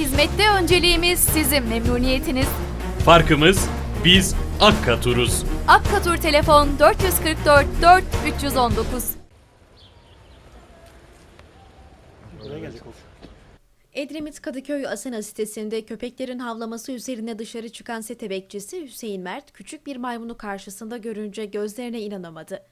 Hizmette önceliğimiz sizin memnuniyetiniz. Farkımız biz Akkatur'uz. Akkatur telefon 444 4 319. Edremit Kadıköy Asena sitesinde köpeklerin havlaması üzerine dışarı çıkan site bekçisi Hüseyin Mert küçük bir maymunu karşısında görünce gözlerine inanamadı.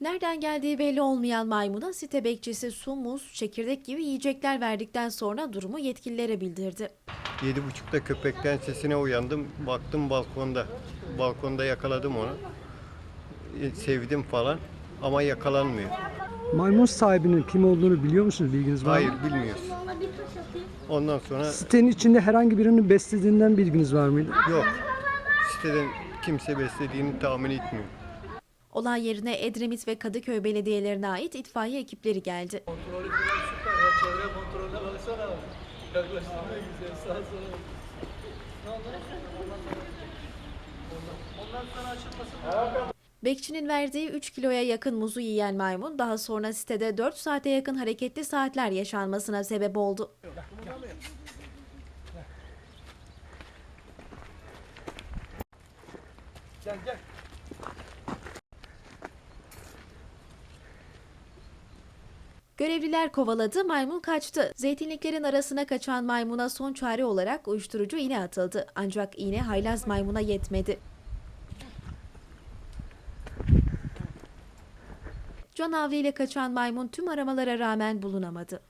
Nereden geldiği belli olmayan maymuna site bekçisi su, muz, çekirdek gibi yiyecekler verdikten sonra durumu yetkililere bildirdi. Yedi buçukta köpekten sesine uyandım. Baktım balkonda. Balkonda yakaladım onu. E, Sevdim falan ama yakalanmıyor. Maymun sahibinin kim olduğunu biliyor musunuz? Bilginiz var Hayır mı? bilmiyoruz. Ondan sonra Sitenin içinde herhangi birinin beslediğinden bilginiz var mıydı? yok. Siteden kimse beslediğini tahmin etmiyorum. Olay yerine Edremit ve Kadıköy belediyelerine ait itfaiye ekipleri geldi. Bekçinin verdiği 3 kiloya yakın muzu yiyen maymun daha sonra sitede 4 saate yakın hareketli saatler yaşanmasına sebep oldu. Görevliler kovaladı, maymun kaçtı. Zeytinliklerin arasına kaçan maymuna son çare olarak uyuşturucu iğne atıldı. Ancak iğne haylaz maymuna yetmedi. Can havliyle kaçan maymun tüm aramalara rağmen bulunamadı.